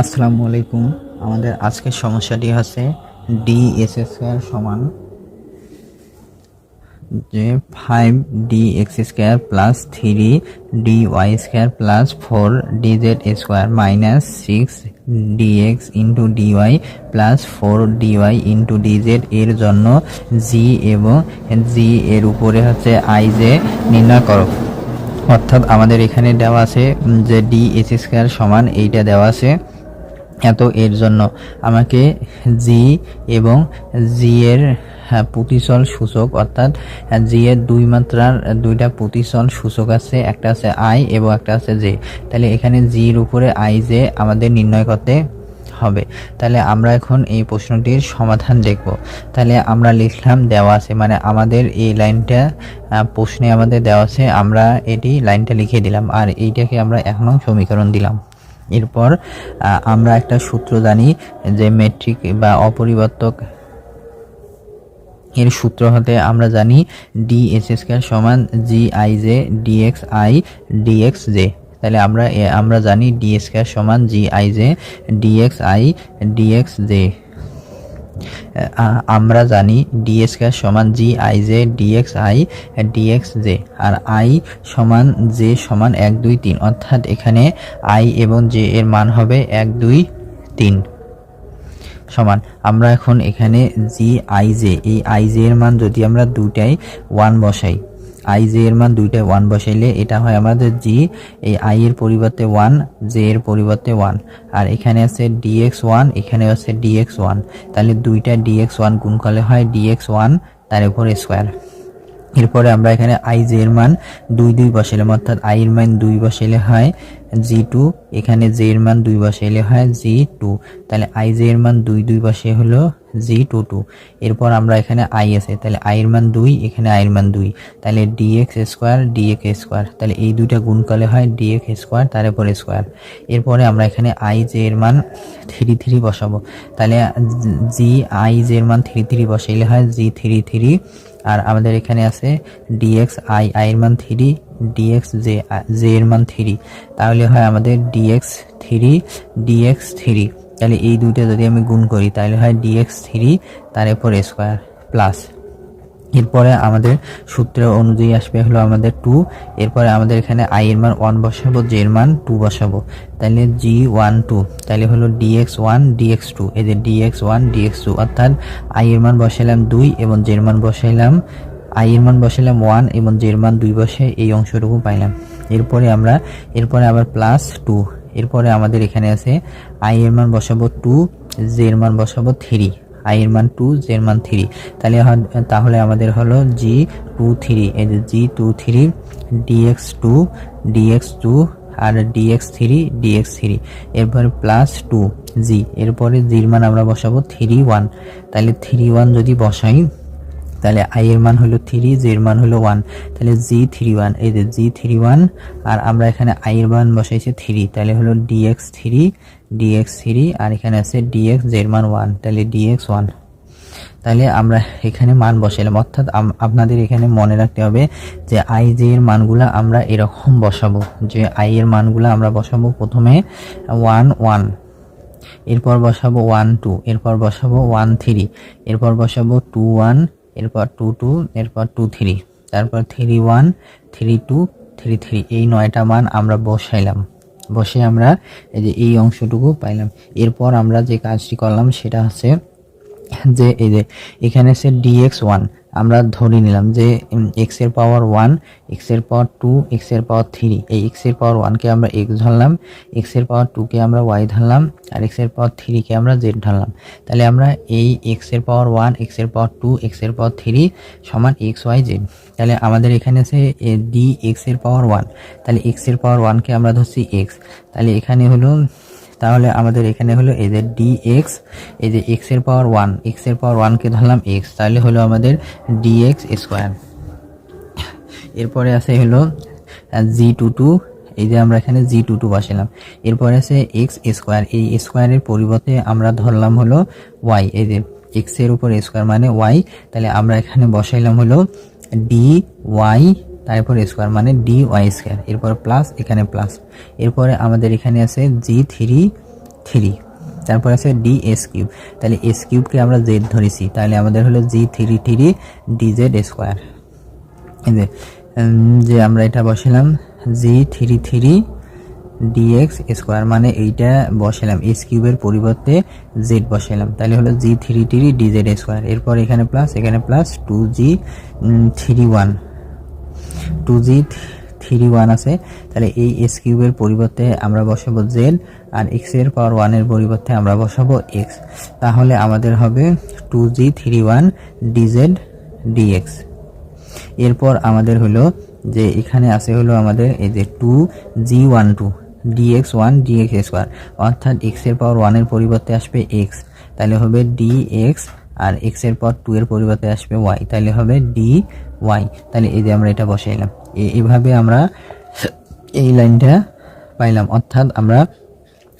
আসসালামু আলাইকুম। আমাদের আজকের সমস্যাটি হচ্ছে ডি এস স্কোয়ার সমান যে five D X square plus three D Y square plus four D Z square minus six D X into D Y plus four D Y into D Z এর জন্য জি এবং জি এর উপরে হচ্ছে I J নির্ণয় করো। অর্থাৎ আমাদের এখানে দেওয়া আছে যে ডি এস স্কোয়ার সমান এইটা দেওয়া আছে। এত এর জন্য। আমাকে জি এবং জি এর হ্যাঁ, প্রতিচল সূচক অর্থাৎ জি এর দুই মাত্রার দুইটা প্রতিচল সূচক আছে একটা আছে আই এবং একটা আছে জে। তাহলে এখানে জির উপরে আই জে আমাদের নির্ণয় করতে হবে। তাহলে আমরা এখন এই প্রশ্নটির সমাধান দেখব। তাহলে আমরা লিখলাম দেওয়া আছে মানে আমাদের এই লাইনটা প্রশ্নে আমাদের দেওয়া আছে আমরা এটি লাইনটা লিখে দিলাম। আর এইটাকে আমরা এক নং সমীকরণ দিলাম। এরপর আমরা একটা সূত্র জানি যে মেট্রিক বা অপরিবর্তক এর সূত্র হতে আমরা জানি ডি এস স্কোয়ার সমান G I J D X I D X J তাহলে আমরা আমরা জানি ডি স্কোয়ার সমান G I J D X I D X J আমরা জানি ডিএস কে সমান G I J D X I D X J R I সমান জে সমান এক দুই তিন, অর্থাৎ এখানে আই এবং জে এর মান হবে এক দুই তিন সমান। আমরা এখন এখানে জি আই জে এই আই জে এর মান যদি আমরা দুটাই ওয়ান বসাই আই জে এর মান দুইটায় ওয়ান বসাইলে এটা হয় আমাদের জি এই আই এর পরিবর্তে ওয়ান জে এর পরিবর্তে ওয়ান আর এখানে আছে ডিএক্স ওয়ান এখানে আছে ডিএক্স ওয়ান তাহলে দুইটা ডিএক্স ওয়ান গুণ করলে হয় ডিএক্স ওয়ান তার উপর স্কোয়ার এরপরে আমরা এখানে আই জে এর মান দুই দুই বসাইলাম, অর্থাৎ আই এর মান দুই বসাইলে হয় জি টু এখানে জে এর মান দুই বসাইলে হয় জি টু তাহলে আই জে এর মান দুই দুই বসে হলো জি টু টু এরপর আমরা এখানে আই আছে, তাহলে আই এর মান দুই, এখানে আই এর মান দুই। তাহলে ডিএক্স স্কোয়ার ডিএক্স স্কোয়ার তাহলে এই দুইটা গুণ করলে হয় ডিএক্স স্কোয়ার তার উপর স্কোয়ার এরপরে আমরা এখানে আই জে এর মান থ্রি থ্রি বসাবো। তাহলে জি আই জে এর মান থ্রি থ্রি বসাইলে হয় জি থ্রি থ্রি আর আমাদের এখানে আছে ডিএক্স আই আই মান three D X J J এর মান থ্রি তাহলে হয় আমাদের ডিএক্স থ্রি ডিএক্স থ্রি তাহলে এই দুইটা যদি আমি গুণ করি, তাহলে হয় ডিএক্স থ্রি তার এরপর স্কোয়ার প্লাস এরপরে আমাদের সূত্র অনুযায়ী আসবে হলো আমাদের টু এরপরে আমাদের এখানে আই এর মান ওয়ান বসাবো জে এর মান টু বসাবো। তাহলে জি ওয়ান টু তাহলে হলো ডিএক্স ওয়ান ডিএক্স টু এই যে D X one D X two অর্থাৎ আই এর মান বসাইলাম দুই এবং জে এর মান বসাইলাম আই এর মান বসাইলাম ওয়ান এবং জে এর মান দুই বসে এই অংশটুকু পাইলাম। এরপরে আমরা, এরপরে আবার প্লাস টু এরপরে আমাদের এখানে আছে আই এর মান বসাবো টু জে এর মান বসাবো থ্রি আই এর মান টু জে এর মান থ্রি। তাহলে তাহলে আমাদের হলো জি টু থ্রি, এই যে G two three D X two D X two আর D X three D X three. এরপরে প্লাস টু, জি। এরপরে জির মান আমরা বসাবো থ্রি ওয়ান। তাহলে থ্রি ওয়ান যদি বসাই, তাহলে আই এর মান হলো থ্রি জে এর মান হলো ওয়ান। তাহলে জি থ্রি ওয়ান, এই যে জি থ্রি ওয়ান, আর আমরা এখানে আই এর মান বসাইছি থ্রি। তাহলে হলো d x three d x three আর এখানে আছে ডিএক্স জে এর মান ওয়ান তাহলে ডিএক্স ওয়ান তাহলে আমরা এখানে মান বসাইলাম। অর্থাৎ আপনাদের এখানে মনে রাখতে হবে যে আই জে এর মানগুলা আমরা এরকম বসাবো, যে আই এর মানগুলা আমরা বসাবো প্রথমে ওয়ান ওয়ান এরপর বসাবো ওয়ান টু এরপর বসাবো ওয়ান থ্রি এরপর বসাবো টু ওয়ান এরপর টু টু এরপর টু থ্রি তারপর three one three two three three এই নয়টা মান আমরা বসাইলাম। বসে আমরা এই যে এই অংশটুকু পাইলাম। এরপর আমরা যে কাজটি করলাম সেটা হচ্ছে যে এই যে এখানে সে ডিএক্স ওয়ান আমরা ধরে নিলাম যে এক্সের পাওয়ার ওয়ান এক্সের পাওয়ার টু এক্সের পাওয়ার থ্রি এই এক্সের পাওয়ার ওয়ানকে আমরা এক্স ধরলাম এক্সের পাওয়ার টুকে আমরা ওয়াই ধরলাম আর এক্সের পাওয়ার থ্রিকে আমরা জেড ধরলাম তাহলে আমরা এই এক্সের পাওয়ার ওয়ান এক্সের পাওয়ার টু এক্সের পাওয়ার থ্রি সমান এক্স ওয়াই জেড তাহলে আমাদের এখানে আছে ডি এক্সের পাওয়ার ওয়ান তাহলে এক্সের পাওয়ার ওয়ানকে আমরা ধরছি এক্স তাহলে এখানে হলো তাহলে আমাদের এখানে হলো যে ডি এক্স এই যে এক্সের পাওয়ার ওয়ান এক্সের পাওয়ার ওয়ানকে ধরলাম এক্স তাহলে হলো আমাদের ডি এক্স স্কোয়ার এরপরে আছে হলো জি টু টু এই যে আমরা এখানে জি টু টু বসালাম এরপরে আছে এক্স স্কোয়ার এই স্কোয়ারের পরিবর্তে আমরা ধরলাম হলো ওয়াই এই যে এক্সের উপর স্কোয়ার মানে ওয়াই তাহলে আমরা এখানে বসাইলাম হলো ডি ওয়াই তারপর স্কোয়ার মানে ডি ওয়াই স্কোয়ার এরপর প্লাস এখানে প্লাস এরপরে আমাদের এখানে আছে জি থ্রি থ্রি তারপর আছে ডি এস কিউব তাহলে এস কিউবকে আমরা জেড ধরেছি, তাহলে আমাদের হলো g three three d z square যে যে আমরা এটা বসালাম g three three d x square মানে এইটা বসালাম এস কিউবের পরিবর্তে জেড বসালাম। তাহলে হলো g three three d z square এরপর এখানে প্লাস এখানে plus two g three one two g three one আছে। তাহলে এই এস কিউবের পরিবর্তে আমরা বসাবো জেড আর এক্সের পাওয়ার ওয়ানের পরিবর্তে আমরা বসাবো এক্স তাহলে আমাদের হবে two g three one d z d x এরপর আমাদের হলো যে এখানে আছে হলো আমাদের এই যে two g one two d x one d x square অর্থাৎ এক্সের পাওয়ার ওয়ানের পরিবর্তে আসবে এক্স তাহলে হবে ডি এক্স আর এক্সের পর টু এর পরিবর্তে আসবে ওয়াই তাহলে হবে ডি ওয়াই তাহলে এই যে আমরা এটা বসাইলাম এ- এভাবে আমরা এই লাইনটা পাইলাম। অর্থাৎ আমরা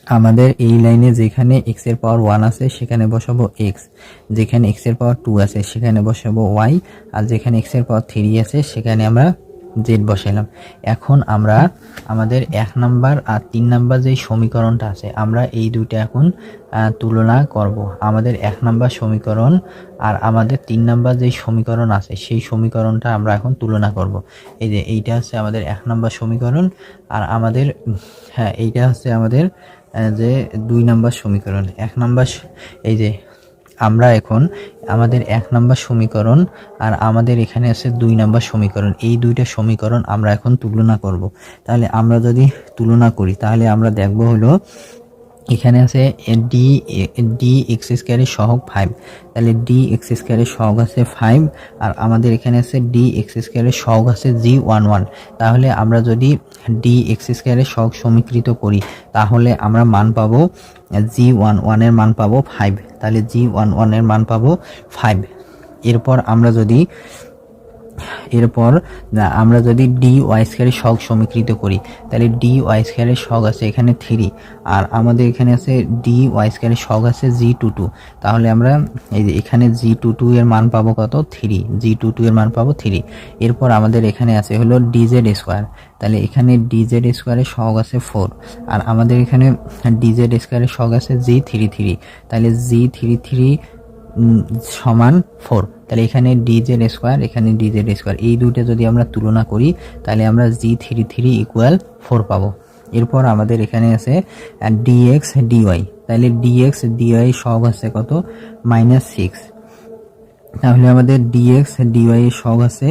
আমাদের এই লাইনে যেখানে এক্সের পাওয়ার ওয়ান আছে, সেখানে বসাবো এক্স যেখানে এক্সের পাওয়ার টু আছে, সেখানে বসাবো ওয়াই আর যেখানে এক্সের পাওয়ার থ্রি আছে, সেখানে আমরা জেড বসাইলাম। এখন আমরা আমাদের এক নাম্বার আর তিন নাম্বার যে সমীকরণটা আছে, আমরা এই দুইটা এখন তুলনা করব। আমাদের এক নাম্বার সমীকরণ আর আমাদের তিন নাম্বার যে সমীকরণ আছে, সেই সমীকরণটা আমরা এখন তুলনা করব। এই যে এইটা হচ্ছে আমাদের এক নাম্বার সমীকরণ আর আমাদের হ্যাঁ এইটা হচ্ছে আমাদের যে দুই নাম্বার সমীকরণ। এক নাম্বার এই যে আমরা এখন আমাদের এক নম্বর সমীকরণ আর আমাদের এখানে আছে দুই নাম্বার সমীকরণ। এই দুইটা সমীকরণ আমরা এখন তুলনা করব। তাহলে আমরা যদি তুলনা করি, তাহলে আমরা দেখব হলো এখানে আছে ডি ডি এক্স স্কোয়ারের সহগ ফাইভ তাহলে ডি এক্স স্কোয়ারের সহগ আছে ফাইভ আর আমাদের এখানে আছে ডি এক্স স্কোয়ারের সহগ আছে জি ওয়ান ওয়ান তাহলে আমরা যদি ডি এক্স স্কোয়ারের সহগ সমীকৃত করি, তাহলে আমরা মান পাবো জি ওয়ান ওয়ানের মান পাবো ফাইভ তাহলে জি ওয়ান ওয়ানের মান পাবো ফাইভ এরপর আমরা যদি এরপর আমরা যদি ডি ওয়াই স্কোয়ারের শখ সমীকৃত করি, তাহলে ডি ওয়াই স্কোয়ারের শখ আছে এখানে থ্রি আর আমাদের এখানে আছে ডি ওয়াই স্কোয়ারের শখ আছে জি টু টু তাহলে আমরা এই যে এখানে জি টু টু এর মান পাবো কত? থ্রি জি টু টু এর মান পাবো থ্রি এরপর আমাদের এখানে আছে হলো ডিজেড স্কোয়ার তাহলে এখানে ডিজেড স্কোয়ারের শখ আছে ফোর আর আমাদের এখানে ডিজেড স্কোয়ারের শখ আছে জি থ্রি থ্রি তাহলে জি থ্রি থ্রি সমান ফোর তাহলে এখানে ডিজেড স্কোয়ার এখানে ডিজেড স্কোয়ার এই দুইটা যদি আমরা তুলনা করি, তাহলে আমরা g three three equal four পাবো। এরপর আমাদের এখানে আছে ডিএক্স ডিওয়াই তাহলে ডিএক্স ডিওয়াই সব আছে কত? মাইনাস সিক্স তাহলে আমাদের ডিএক্স ডিওয়াই সব আছে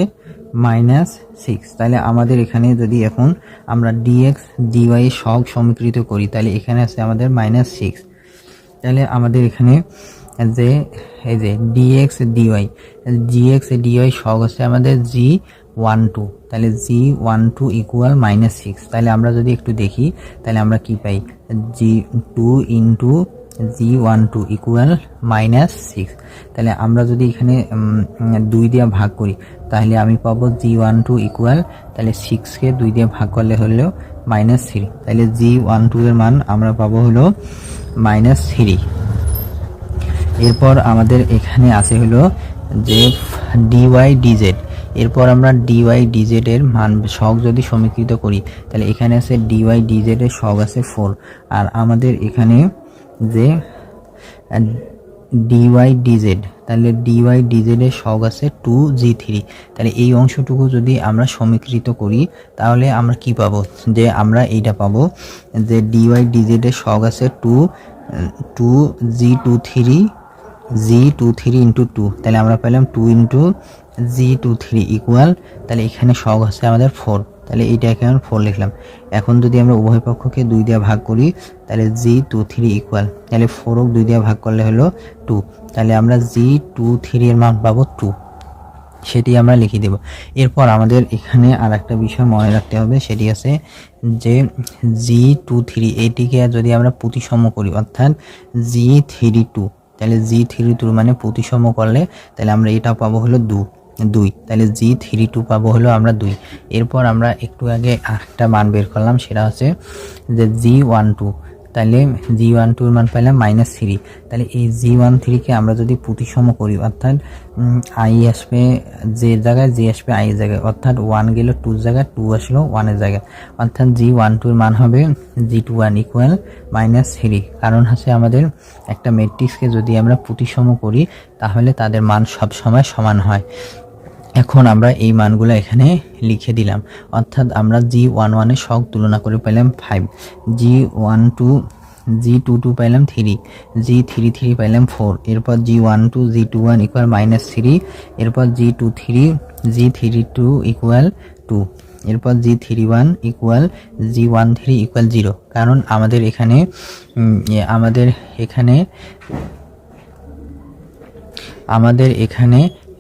মাইনাস সিক্স তাহলে আমাদের এখানে যদি এখন আমরা ডিএক্স ডিওয়াই সব সমীকৃত করি, তাহলে এখানে আছে আমাদের মাইনাস সিক্স তাহলে আমাদের এখানে যে এই যে ডিএক্স ডিওয়াই জিএক্স ডিওয়াই সহগ হচ্ছে আমাদের জি ওয়ান টু তাহলে g one two equal minus six তাহলে আমরা যদি একটু দেখি, তাহলে আমরা কি পাই? G two into g one two equal minus six তাহলে আমরা যদি এখানে দুই দিয়ে ভাগ করি, তাহলে আমি পাবো জি ওয়ান টু ইকুয়াল তাহলে সিক্সকে দুই দিয়ে ভাগ করলে হলো মাইনাস থ্রি তাহলে জি ওয়ান টু এর মান আমরা পাবো হলো মাইনাস থ্রি এরপর আমাদের এখানে আছে হলো যে ডিওয়াই ডিজেড এরপর আমরা ডিওয়াই ডিজেড এর মান, শখ যদি সমীকৃত করি, তাহলে এখানে আছে ডিওয়াই ডিজেড এর শখ আছে ফোর আর আমাদের এখানে যে ডিওয়াই ডিজেড তাহলে ডিওয়াই ডিজেড এর শখ আছে টু জি থ্রি তাহলে এই অংশটুকু যদি আমরা সমীকৃত করি, তাহলে আমরা কি পাবো? যে আমরা এইটা পাবো যে ডিওয়াই ডিজেড এর শখ আছে two two g two three g two three into two তাহলে আমরা পেলাম two into g two three equal তাহলে এখানে সহগ হচ্ছে আমাদের ফোর তাহলে এইটা আমরা ফোর লিখলাম। এখন যদি আমরা উভয় পক্ষকে দুই দিয়ে ভাগ করি, তাহলে জি টু থ্রি ইকুয়াল তাহলে ফোর হোক দুই দিয়ে ভাগ করলে হলো টু তাহলে আমরা জি টু থ্রি এর মান পাবো টু সেটি আমরা লিখে দেব। এরপর আমাদের এখানে আর একটা বিষয় মনে রাখতে হবে, সেটি আছে যে জি টু থ্রি এটিকে যদি আমরা প্রতিসম করি, অর্থাৎ জি থ্রি টু তাহলে জি থ্রি টু মানে প্রতিসম করলে তাহলে আমরা এটা পাবো হলো দু, দুই। তাহলে জি থ্রি টু পাবো হলো আমরা দুই। এরপর আমরা একটু আগে আরেকটা মান বের করলাম, সেটা হচ্ছে যে জি ওয়ান টু তাহলে জি ওয়ান টুর মান পাইলাম মাইনাস থ্রি তাহলে এই জি ওয়ান থ্রিকে আমরা যদি প্রতিসম করি, অর্থাৎ আই আসবে যে জায়গায় জি আসবে আই জায়গায়। অর্থাৎ ওয়ান গেল টুর জায়গায় টু আসলো ওয়ানের জায়গায়। অর্থাৎ জি ওয়ান টুর মান হবে g two one equal minus three কারণ হচ্ছে আমাদের একটা ম্যাট্রিক্সকে যদি আমরা প্রতিসম করি, তাহলে তাদের মান সব সময় সমান হয়। এখন আমরা এই মানগুলো এখানে লিখে দিলাম। অর্থাৎ আমরা জি ওয়ান ওয়ানের শখ তুলনা করে পেলাম five g one two g two two পাইলাম থ্রি জি থ্রি থ্রি পাইলাম ফোর এরপর g one two g two one equal minus three এরপর g two three g three two equal two এরপর g three one equal g one three equal zero কারণ আমাদের এখানে আমাদের এখানে আমাদের এখানে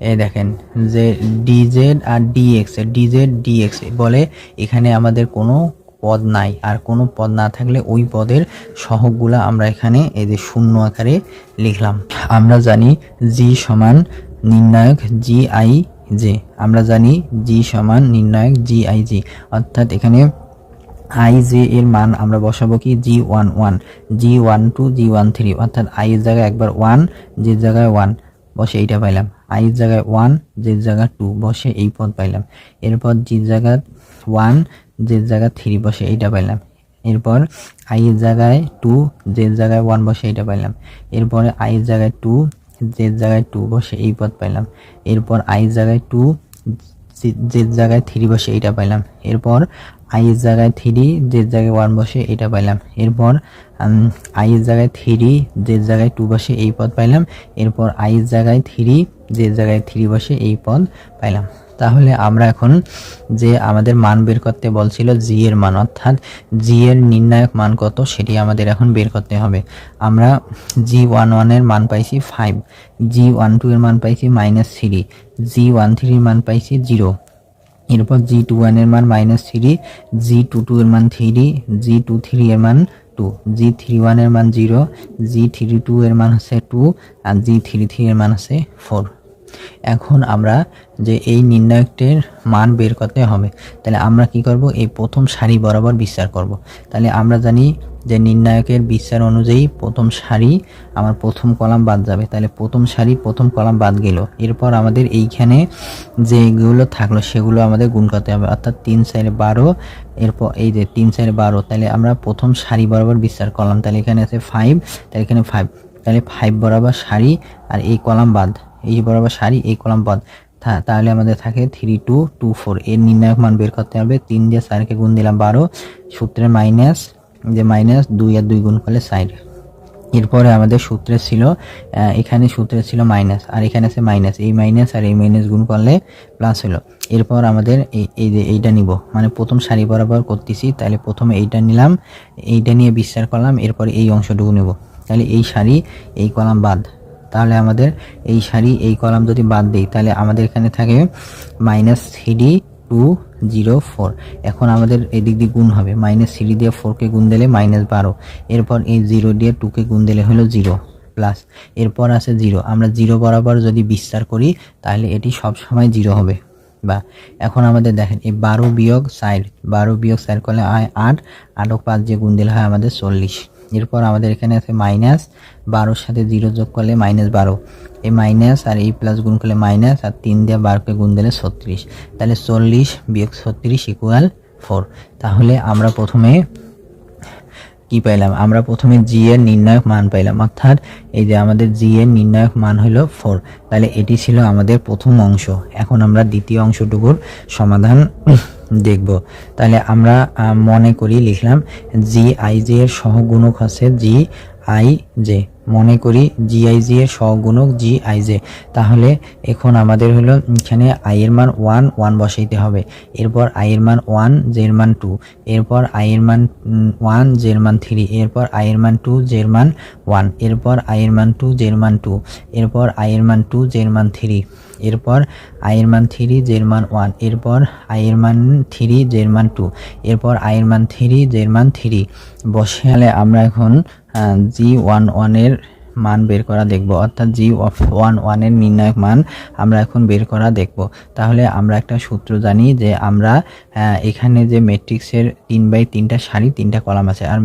এ দেখেন যে ডিজেড আর ডিএক্স ডিজেড ডিএক্স বলে এখানে আমাদের কোনো পদ নাই। আর কোনো পদ না থাকলে ওই পদের সহগগুলা আমরা এখানে এই যে শূন্য আকারে লিখলাম। আমরা জানি জি সমান নির্ণায়ক জি আই জে আমরা জানি জি সমান নির্ণায়ক জি আই জি অর্থাৎ এখানে আই জে এর মান আমরা বসাবো কি? G one one g one two g one three অর্থাৎ আই এর জায়গায় একবার ওয়ান যে জায়গায় ওয়ান বসে এইটা পাইলাম। আই জায়গায় ওয়ান যে জায়গা টু বসে এই পদ পাইলাম। এরপর জি জায়গা ওয়ান যে জায়গা থ্রি বসে এইটা পাইলাম। এরপর আই এর জায়গায় টু যে জায়গায় ওয়ান বসে এইটা পাইলাম। এরপরে আই জায়গায় টু যে জায়গায় টু বসে এই পদ পাইলাম। এরপর আই জায়গায় টু যে- জায়গায় থ্রি বসে এটা পাইলাম। এরপর আই এর জায়গায় থ্রি যে জায়গায় ওয়ান বসে এটা পাইলাম। এরপর আই এর জায়গায় থ্রি যে জায়গায় টু বসে এই পদ পাইলাম। এরপর আই এর জায়গায় থ্রি যে জায়গায় থ্রি বসে এই পদ পাইলাম। তাহলে আমরা এখন যে আমাদের মান বের করতে বলছিল জি এর মান, অর্থাৎ জি এর নির্ণায়ক মান কত সেটি আমাদের এখন বের করতে হবে। আমরা জি ওয়ান ওয়ানের মান পাইছি ফাইভ জি ওয়ান টু এর মান পাইছি মাইনাস থ্রি জি ওয়ান থ্রির মান পাইছি জিরো এরপর জি টু ওয়ানের মান minus three g two two এর মান থ্রি জি টু থ্রি এর মান টু জি থ্রি ওয়ানের মান জিরো জি থ্রি টু এর মান হচ্ছে টু আর জি থ্রি থ্রি এর মান হচ্ছে ফোর এখন আমরা যে এই নির্ণায়কটির মান বের করতে হবে, তাহলে আমরা কি করব? এই প্রথম সারি বরাবর বিস্তার করব। তাহলে আমরা জানি যে নির্ণায়কের বিচার অনুযায়ী প্রথম সারি আমার প্রথম কলাম বাদ যাবে। তাহলে প্রথম সারি, প্রথম কলাম বাদ গেল। এরপর আমাদের এইখানে যেগুলো থাকল সেগুলো আমাদের গুণ করতে হবে। অর্থাৎ তিন চারে বারো, এরপর এই যে তিন চারে বারো, তাহলে আমরা প্রথম সারি বরাবর বিস্তার করলাম। তাহলে এখানে আছে ফাইভ তাহলে এখানে ফাইভ তাহলে ফাইভ বরাবর সারি আর এই কলাম বাদ। এই বরাবর সারি এই কলাম থা- তাহলে আমাদের থাকে থ্রি টু টু ফোর এর নির্ণায়ক মান বের করতে হবে। তিন দিয়ে চারকে গুণ দিলাম বারো। সূত্রের মাইনাস যে মাইনাস দুই আর দুই গুণ করলে সাইড এরপরে আমাদের সূত্রে ছিল এখানে সূত্রে ছিল মাইনাস আর এখানে আছে মাইনাস এই মাইনাস আর এই মাইনাস গুণ করলে প্লাস হলো। এরপর আমাদের এই এই যে এইটা নিব। মানে প্রথম সারি বরাবর করতেছি, তাহলে প্রথমে এইটা নিলাম, এইটা নিয়ে বিশ্বাস করলাম, এরপর এই অংশটুকু নেব। তাহলে এই সারি এই কলাম বাদ। তাহলে আমাদের এই সারি, এই কলাম যদি বাদ দিই, তাহলে আমাদের এখানে থাকে minus three two zero four এখন আমাদের এদিক দিয়ে গুণ হবে। মাইনাস থ্রি দিয়ে ফোরকে গুণ দিলে মাইনাস বারো। এরপর এই জিরো দিয়ে টুকে গুণ দিলে হলো জিরো প্লাস এরপর আছে জিরো আমরা জিরো বরাবর যদি বিস্তার করি, তাহলে এটি সব সময় জিরো হবে। বা এখন আমাদের দেখেন, এই বারো বিয়োগ সাইড বারো বিয়োগ সাইড করলে হয় আট আটক পাঁচ যে গুণ দিলে হয় আমাদের চল্লিশ। এরপর আমাদের এখানে আছে মাইনাস বারোর সাথে জিরো যোগ করলে মাইনাস বারো। এই মাইনাস আর এই প্লাস গুণ করলে মাইনাস আর তিন দিয়ে বারোকে গুণ দিলে ছত্রিশ। তাহলে চল্লিশ বিয়োগ ছত্রিশ ইকুয়াল ফোর তাহলে আমরা প্রথমে কি পাইলাম? আমরা প্রথমে জি এর নির্ণায়ক মান পাইলাম। অর্থাৎ এই যে আমাদের জি এর নির্ণায়ক মান হলো ফোর তাহলে এটি ছিল আমাদের প্রথম অংশ। এখন আমরা দ্বিতীয় অংশটুকুর সমাধান দেখব তাহলে আমরা মনে করি লিখলাম জি আই জে এর সহগুণক হচ্ছে জি আই জে মনে করি জি আই জি এর সহগুণক জি আই জে তাহলে এখন আমাদের হলো এখানে আই এর মান ওয়ান ওয়ান বসাইতে হবে এরপর আই এর মান ওয়ান জের মান টু এরপর আই এর মান ওয়ান জের মান থ্রি এরপর আই এর মান টু জের মান ওয়ান এরপর আই এর মান টু জের মান টু এরপর আই এর মান টু জের মান থ্রি এরপর আই এর মান থ্রি জের মান ওয়ান। এরপর আই এর মান থ্রি জের মান টু। এরপর আই এর মান থ্রি জের মান থ্রি। বসে আমরা এখন জি ওয়ান ওয়ানের মান বের করা দেখব। অর্থাৎ জি ওয়ান ওয়ানের নির্ণায়ক মান আমরা এখন বের করা দেখব। তাহলে আমরা একটা সূত্র জানি যে আমরা এখানে যে ম্যাট্রিক্সের তিন বাই তিনটা সারি, তিনটা কলাম আছে। আর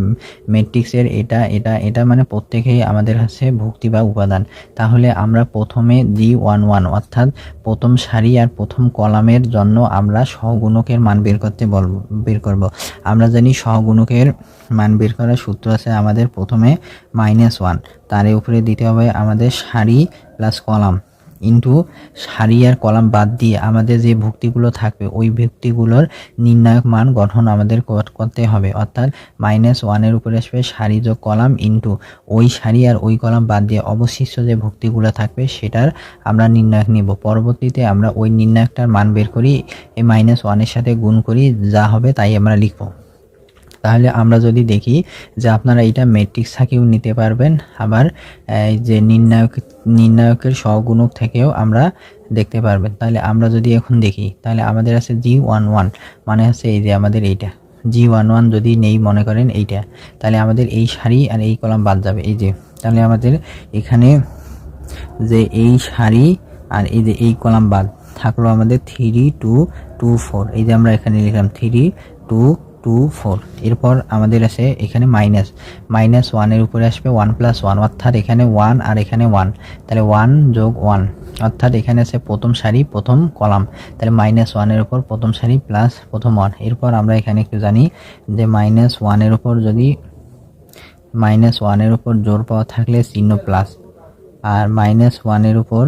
ম্যাট্রিক্সের এটা এটা এটা মানে প্রত্যেকেই আমাদের কাছে ভুক্তি বা উপাদান। তাহলে আমরা প্রথমে জি ওয়ান ওয়ান অর্থাৎ প্রথম সারি আর প্রথম কলামের জন্য আমরা সহগুণকের মান বের করতে বল বের করব। আমরা জানি সহগুণকের মান বের করার সূত্র আছে আমাদের প্রথমে মাইনাস ওয়ান তার উপরে দিতে হবে আমাদের সারি প্লাস কলাম। ইন্টু সারি আর কলাম বাদ দিয়ে আমাদের যে ভুক্তিগুলো থাকবে, ওই ভুক্তিগুলোর নির্ণায়ক মান গঠন আমাদের কর- করতে হবে। অর্থাৎ মাইনাস ওয়ানের উপরে আসবে সারি যোগ কলাম ইন্টু ওই সারি আর ওই কলাম বাদ দিয়ে অবশিষ্ট যে ভুক্তিগুলো থাকবে, সেটার আমরা নির্ণায়ক নিব। পরবর্তীতে আমরা ওই নির্ণায়কটার মান বের করি, এই মাইনাস ওয়ানের সাথে গুণ করি, যা হবে তাই আমরা লিখব। তাহলে আমরা যদি দেখি যে আপনারা এটা ম্যাট্রিক্স থেকেও নিতে পারবেন। আবার, এই যে নির্ণায়ক, নির্ণায়কের সহগুণক থেকেও আমরা দেখতে পারবেন। তাহলে আমরা যদি এখন দেখি, তাহলে আমাদের আছে জি ওয়ান ওয়ান মানে হচ্ছে এই যে আমাদের এইটা। জি ওয়ান ওয়ান যদি নেই, মনে করেন এইটা, তাহলে আমাদের এই সারি আর এই কলাম বাদ যাবে, এই যে। তাহলে আমাদের এখানে যে এই সারি আর এই যে এই কলাম বাদ, থাকল আমাদের থ্রি টু টু ফোর এই যে আমরা এখানে লিখলাম থ্রি টু টু ফোর এরপর আমাদের আছে এখানে মাইনাস মাইনাস ওয়ানের উপরে আসবে ওয়ান প্লাস ওয়ান অর্থাৎ এখানে ওয়ান আর এখানে ওয়ান তাহলে ওয়ান যোগ ওয়ান অর্থাৎ এখানে আছে প্রথম সারি, প্রথম কলাম। তাহলে মাইনাস ওয়ানের উপর প্রথম সারি প্লাস প্রথম ওয়ান এরপর আমরা এখানে একটু জানি যে মাইনাস ওয়ানের উপর যদি মাইনাস ওয়ানের উপর জোর পাওয়া থাকলে চিহ্ন প্লাস আর মাইনাস ওয়ানের উপর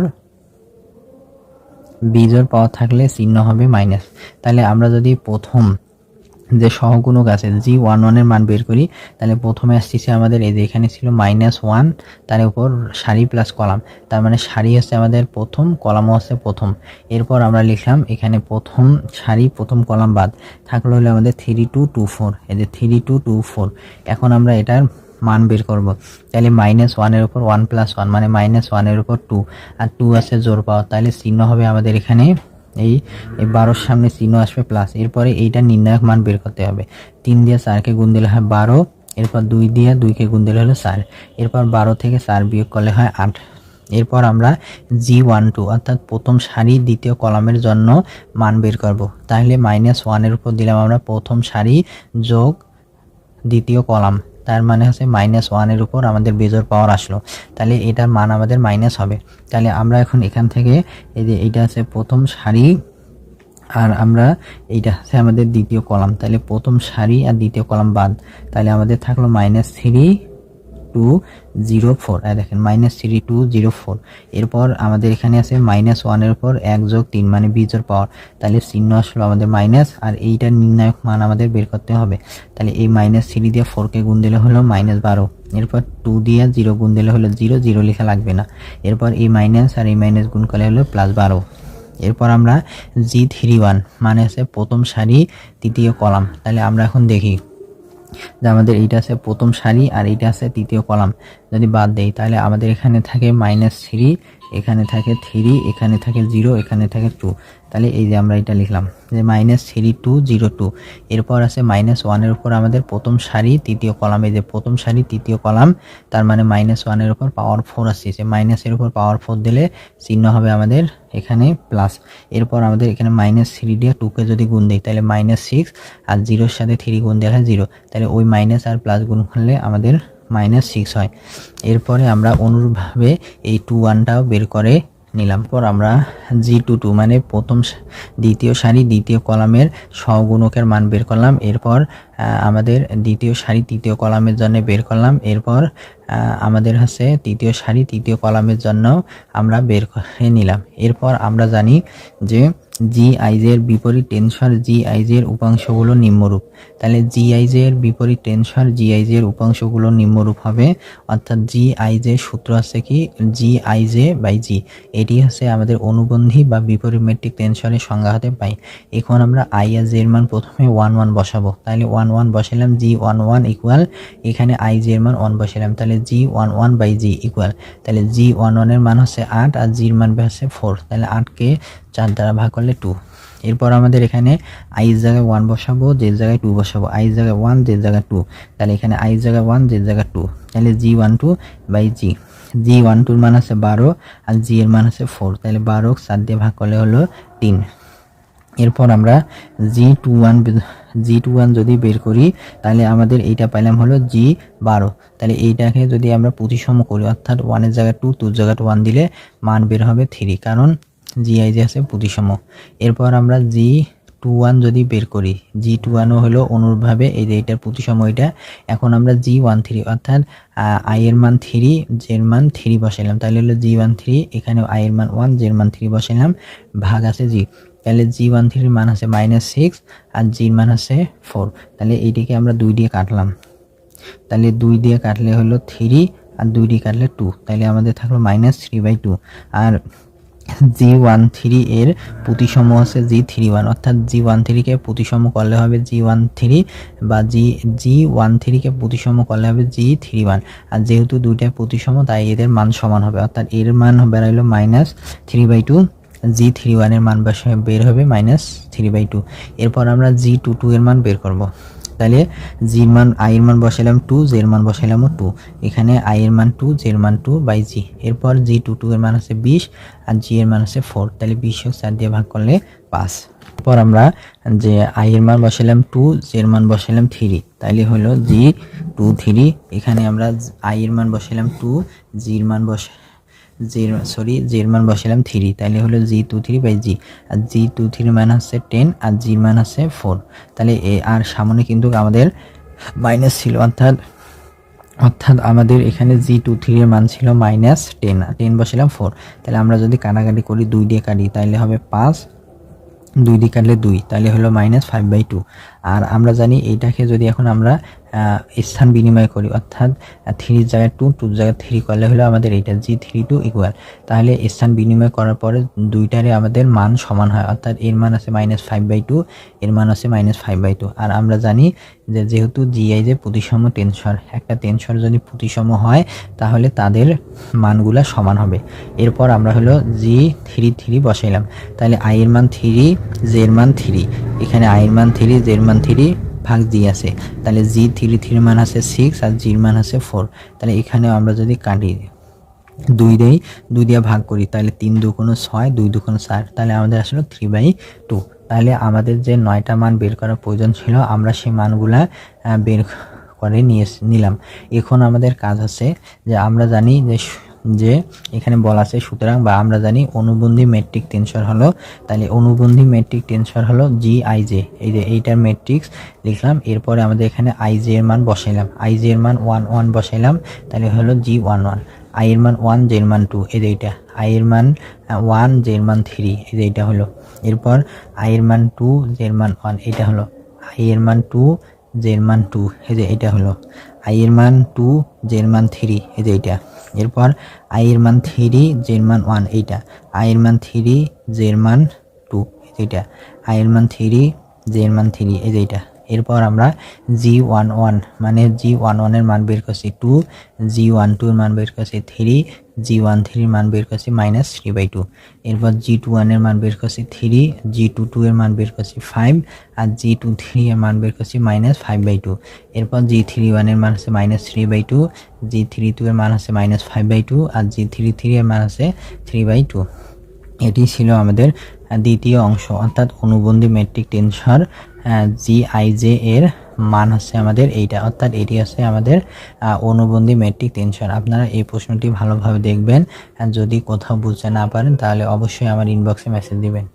বিজোর পাওয়া থাকলে চিহ্ন হবে মাইনাস তাহলে আমরা যদি প্রথম যে সহগুণক আছে, জি ওয়ান ওয়ানের মান বের করি, তাহলে প্রথমে আসতেছে আমাদের এই যে এখানে ছিল মাইনাস ওয়ান তার উপর সারি প্লাস কলাম, তার মানে সারি হচ্ছে আমাদের প্রথম, কলামও হচ্ছে প্রথম। এরপর আমরা লিখলাম এখানে প্রথম সারি, প্রথম কলাম বাদ, থাকল হলো আমাদের থ্রি টু টু ফোর এই যে থ্রি টু টু ফোর এখন আমরা এটার মান বের করব, তাহলে মাইনাস ওয়ানের উপর ওয়ান প্লাস ওয়ান মানে মাইনাস ওয়ানের উপর টু আর টু আছে জোর পাওয়া তাহলে চিহ্ন হবে আমাদের এখানে এই বারোর সামনে চিহ্ন আসবে প্লাস এরপরে এইটা নির্ণায়ক মান বের করতে হবে। তিন দিয়ে চারকে গুণ দিলে হয় বারো, এরপর দুই দিয়ে দুইকে গুণ দিলে হলো চার। এরপর বারো থেকে চার বিয়োগ করলে হয় আট। এরপর আমরা জি ওয়ান টু অর্থাৎ প্রথম সারি দ্বিতীয় কলামের জন্য মান বের করব। তাহলে মাইনাস ওয়ানের উপর দিলাম আমরা প্রথম সারি যোগ দ্বিতীয় কলাম। তার মানে হচ্ছে মাইনাস ওয়ানের উপর আমাদের বেজোর পাওয়ার আসলো। তাহলে এটার মান আমাদের মাইনাস হবে। তাহলে আমরা এখন এখান থেকে এই যে এইটা আছে প্রথম সারি আর আমরা এইটা হচ্ছে আমাদের দ্বিতীয় কলাম। তাহলে প্রথম সারি আর দ্বিতীয় কলাম বাদ। তাহলে আমাদের থাকল minus three two zero four দেখেন minus three two zero four এরপর আমাদের এখানে আছে মাইনাস ওয়ানের উপর এক যোগ তিন মানে বিজোর পাওয়ার। তাহলে চিহ্ন আসলো আমাদের মাইনাস আর এইটার নির্ণায়ক মান আমাদের বের করতে হবে। তাহলে এই মাইনাস থ্রি দিয়ে ফোরকে গুণ দিলে হলো মাইনাস বারো। এরপর টু দিয়ে জিরো গুণ দিলে হলো জিরো জিরো লেখা লাগবে না। এরপর এই মাইনাস আর এই মাইনাস গুণ করলে হলো প্লাস বারো। এরপর আমরা জি থ্রি ওয়ান মানে আছে প্রথম সারি, তৃতীয় কলাম। তাহলে আমরা এখন দেখি। যে আমাদের এইটা আছে প্রথম সারি আর এইটা আছে তৃতীয় কলাম। যদি বাদ দেই, তাহলে আমাদের এখানে থাকে মাইনাস থ্রি এখানে থাকে থ্রি এখানে থাকে জিরো এখানে থাকে টু তাহলে এই যে আমরা এটা লিখলাম যে minus three two zero two এরপর আছে মাইনাস ওয়ানের উপর আমাদের প্রথম সারি, তৃতীয় কলাম, এই যে প্রথম সারি, তৃতীয় কলাম, তার মানে মাইনাস ওয়ানের উপর পাওয়ার ফোর আসছে। মাইনাসের উপর পাওয়ার ফোর দিলে চিহ্ন হবে আমাদের এখানে প্লাস এরপর আমাদের এখানে মাইনাস থ্রি দিয়ে টুকে যদি গুণ দিই, তাহলে মাইনাস সিক্স আর জিরোর সাথে থ্রি গুণ দেওয়া হয় জিরো তাহলে ওই মাইনাস আর প্লাস গুণ করলে আমাদের মাইনাস সিক্স হয়। এরপরে আমরা অনুরূপভাবে এই টু ওয়ানটাও বের করে নিলাম। পর আমরা জি টু টু মানে প্রথম দ্বিতীয় সারি, দ্বিতীয় কলামের সহগুণকের মান বের করলাম। এরপর আমাদের দ্বিতীয় সারি, তৃতীয় কলামের জন্য বের করলাম। এরপর আমাদের হচ্ছে তৃতীয় সারি, তৃতীয় কলামের জন্য আমরা বের করে নিলাম। এরপর আমরা জানি যে জি আইজের বিপরীত টেনসর জি আইজের উপাংশগুলো নিম্নরূপ। তাহলে জি আইজের বিপরীত টেনসর জি আইজের উপাংশগুলো নিম্নরূপ হবে অর্থাৎ জি আইজের সূত্র আছে কি? জি আইজে বাই জি এটি হচ্ছে আমাদের অনুবন্ধী বা বিপরীত মেট্রিক টেনসরের সংজ্ঞা হতে পাই এখন আমরা আই আর জের মান প্রথমে ওয়ান ওয়ান বসাবো। তাহলে ওয়ান ওয়ান বসালাম জি ওয়ান ওয়ান ইকুয়াল এখানে আই জের মান ওয়ান বসালাম তাহলে g one one by g equal তাহলে জি ওয়ান ওয়ানের মান হচ্ছে আট আর জির মান হচ্ছে ফোর তাহলে আটকে চার দ্বারা ভাগ করলে টু এরপর আমাদের এখানে আইস জায়গায় ওয়ান বসাবো জের জায়গায় টু বসাবো। আইস জায়গায় ওয়ান জের জায়গায় টু তাহলে এখানে আইস জায়গায় ওয়ান জের জায়গায় টু তাহলে g one two by g g one টুর মান আছে বারো আর জি এর মান আছে ফোর তাহলে বারো চার দিয়ে ভাগ করলে হলো তিন। এরপর আমরা g two one g two one যদি বের করি, তাহলে আমাদের এইটা পাইলাম হলো জি বারো। তাহলে এইটাকে যদি আমরা প্রতিসম করি, অর্থাৎ ওয়ানের জায়গায় টু টুর জায়গায় ওয়ান দিলে মান বের হবে থ্রি কারণ জি আই যে আছে প্রতিসম এরপর আমরা জি টু ওয়ান যদি বের করি, জি টু ওয়ানও হলো অনুরূপভাবে এই যে এটার প্রতিসম এটা। এখন আমরা জি ওয়ান থ্রি, অর্থাৎ আই এর মান থ্রি, জের মান থ্রি বসাইলাম। তাহলে হলো জি ওয়ান থ্রি এখানে আই এর মান ওয়ান, জের মান থ্রি বসাইলাম, ভাগ আছে জি। তাহলে জি ওয়ান থ্রির মান আছে মাইনাস সিক্স আর জির মান আছে ফোর। তাহলে এইটিকে আমরা দুই দিয়ে কাটলাম। তাহলে দুই দিয়ে কাটলে হলো থ্রি আর দুই দিয়ে কাটলে টু। তাহলে আমাদের থাকল মাইনাস থ্রি বাই টু। আর জি ওয়ান থ্রি এর প্রতিসম আছে জি থ্রি ওয়ান অর্থাৎ জি ওয়ান থ্রিকে প্রতিসম করলে হবে জি ওয়ান থ্রি বা জি জি ওয়ান থ্রিকে প্রতিসম করলে হবে জি থ্রি ওয়ান আর যেহেতু দুইটা প্রতিসম তাই এদের মান সমান হবে, অর্থাৎ এর মান হবে বেরোলো minus three by two g three ওয়ানের মান বের হবে মাইনাস থ্রি বাই টু এরপর আমরা জি টু টু এর মান বের করব। তাহলে জির মান আই এর মান বসাইলাম টু জের মান বসাইলামও টু। এখানে আই এর মান টু জের মান টু বাই জি। এরপর জি টু টু এর মান আছে বিশ আর জি এর মান আছে ফোর। তাহলে বিশ চার দিয়ে ভাগ করলে পাঁচ। পর আমরা যে আই এর মান বসাইলাম টু, জের মান বসাইলাম থ্রি। তাইলে হলো জি, টু, থ্রি। এখানে আমরা আই এর মান বসাইলাম টু, জির মান বসা জির সরি জির মান বসালাম থ্রি তাহলে হলো g two three by g, R G two three মান হচ্ছে টেন, আর জির মান হচ্ছে ফোর। তাহলে এ আর সামনে কিন্তু আমাদের মাইনাস ছিল, অর্থাৎ অর্থাৎ আমাদের এখানে জি টু থ্রির মান ছিল মাইনাস টেন টেন বসালাম ফোর। তাহলে আমরা যদি কাটাকাটি করি দুই দিয়ে কাটি তাহলে হবে পাঁচ, দুই দিয়ে কাটলে দুই তাহলে হলো মাইনাস ফাইভ বাই টু। আর আমরা জানি এইটাকে যদি এখন আমরা স্থান বিনিময় করি। অর্থাৎ থ্রির জায়গায় টু টুর জায়গায় থ্রি করলে হলো আমাদের এইটা জি থ্রি টু ইকুয়াল তাহলে স্থান বিনিময় করার পরে দুইটারে আমাদের মান সমান হয়। অর্থাৎ এর মান আছে মাইনাস ফাইভ বাই টু এর মান আছে মাইনাস ফাইভ বাই টু আর আমরা জানি যে যেহেতু জিআই যে প্রতিসম টেনসর একটা টেনসর যদি প্রতিসম হয়, তাহলে তাদের মানগুলা সমান হবে। এরপর আমরা হলো জি থ্রি থ্রি বসাইলাম। তাহলে আই এর মান থ্রি জের মান থ্রি এখানে আই এর মান থ্রি জের মান থ্রি ভাগ জি আছে। তাহলে জি থ্রি, থ্রির মান আছে সিক্স আর জির মান আছে ফোর তাহলে এখানেও আমরা যদি কাটি দুই দেই, দুই দিয়ে ভাগ করি, তাহলে তিন দু কোনো ছয়, দুই দু কোনো চার। তাহলে আমাদের আসলে থ্রি বাই টু তাহলে আমাদের যে নয়টা মান বের করার প্রয়োজন ছিল, আমরা সেই মানগুলা বের করে নিয়ে নিলাম। এখন আমাদের কাজ হচ্ছে যে আমরা জানি যে যে এখানে বলা আছে সুতরাং বা আমরা জানি অনুবন্ধী মেট্রিক টেনসর হলো তাহলে অনুবন্ধী মেট্রিক টেনসর হলো জি আই জে এই যে এইটার মেট্রিক্স লিখলাম এরপরে আমাদের এখানে আই জে এর মান বসাইলাম আই জে এর মান ওয়ান ওয়ান বসাইলাম তাহলে হলো জি ওয়ান ওয়ান আই এর মান ওয়ান জের মান টু এই যে এইটা আই এর মান ওয়ান জের মান থ্রি এই যে এইটা হলো এরপর আই এর মান টু জের মান ওয়ান এটা হলো আই এর মান টু জের মান টু এই যে এটা হলো আই এর মান টু জের মান থ্রি এই যে এইটা এরপর আই এর মান থ্রি জের মান ওয়ান, এইটা। আই এর মান থ্রি জের মান টু এইটা আই এর মান থ্রি জের মান থ্রি, এই যে এইটা। এরপর আমরা জি ওয়ান ওয়ান মানে জি ওয়ান ওয়ানের মান বের করছি টু জি ওয়ান টুর মান বের করছি থ্রি জি ওয়ান থ্রির মান বের করছি মাইনাস থ্রি বাই টু এরপর জি টু ওয়ানের মান বের করছি থ্রি জি টু টু এর মান বের করছি ফাইভ আর জি টু থ্রি এর মান বের করছি মাইনাস ফাইভ বাই টু এরপর জি থ্রি ওয়ানের মান আছে minus three by two g three two এর মান আছে মাইনাস ফাইভ বাই টু আর জি থ্রি থ্রি এর মান আছে থ্রি বাই টু এটি ছিল আমাদের দ্বিতীয় অংশ, অর্থাৎ অনুবন্ধী metric tensor g i j এর মান হচ্ছে আমাদের এইটা। অর্থাৎ এটি হচ্ছে আমাদের অনুবন্ধী মেট্রিক টেনশন আপনারা এই প্রশ্নটি ভালোভাবে দেখবেন। যদি কোথাও বুঝতে না পারেন, তাহলে অবশ্যই আমার ইনবক্সে মেসেজ দিবেন।